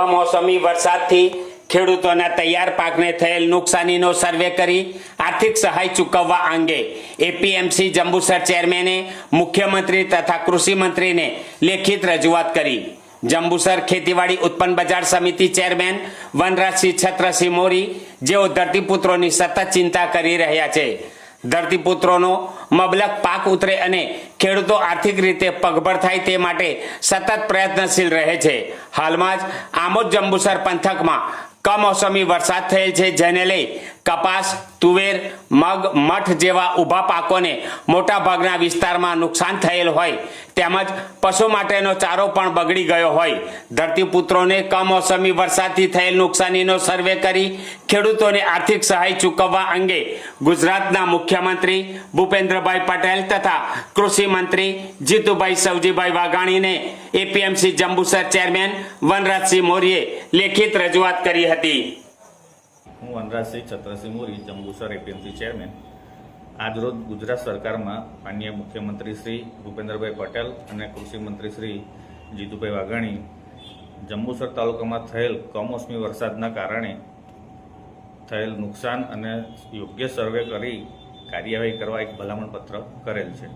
કમોસમી વરસાદથી ખેડૂતોના તૈયાર પાકને થયેલ નુકસાનીનો સર્વે કરી આર્થિક સહાય ચૂકવવા અંગે એપીએમસી જંબુસર ચેરમેને, મુખ્યમંત્રી તથા કૃષિ મંત્રીને લેખિત રજૂઆત કરી. જંબુસર ખેતીવાડી ઉત્પન્ન બજાર સમિતિ ચેરમેન વનરાજસિંહ છત્રસિંહ મોરી જેઓ ધરતીપુત્રોની સતત ચિંતા કરી રહ્યા છે. ધરતીપુત્રોનો મબલક પાક ઉતરે અને ખેડૂતો આર્થિક રીતે પગભર થાય તે માટે સતત પ્રયત્નશીલ રહે છે. હાલમાં જ આમોદ જંબુસર પંથકમાં કમોસમી વરસાદ થયેલ છે, જેને લઈ કપાસ, તુવેર, મગ, મઠ જેવા ઊભા પાકોને મોટા ભાગના વિસ્તારમાં નુકસાન થયેલ હોય. તેમજ પશુ માટેનો ચારો પણ બગડી ગયો હોય. ધરતીપુત્રોને કમોસમી વરસાદથી થયેલ નુકસાનીનો સર્વે કરી ખેડૂતોને આર્થિક સહાય ચૂકવવા અંગે ગુજરાતના મુખ્યમંત્રી ભૂપેન્દ્રભાઈ પટેલ તથા કૃષિ મંત્રી જીતુભાઈ સવજીભાઈ વાઘાણીને એપીએમસી જંબુસર ચેરમેન વનરાજસિંહ મોરીએ લેખિત રજૂઆત કરી હતી. હું વનરાજસિંહ છત્રસિંહ મોરી, જંબુસર એપીએમસી ચેરમેન. આજરોજ ગુજરાત સરકારમાં માનનીય મુખ્યમંત્રી શ્રી ભૂપેન્દ્રભાઈ પટેલ અને કૃષિમંત્રી શ્રી જીતુભાઈ વાઘાણી જંબુસર તાલુકામાં થયેલ કમોસમી વરસાદના કારણે થયેલ નુકસાન અને યોગ્ય સર્વે કરી કાર્યવાહી કરવા એક ભલામણ પત્ર કરેલ છે.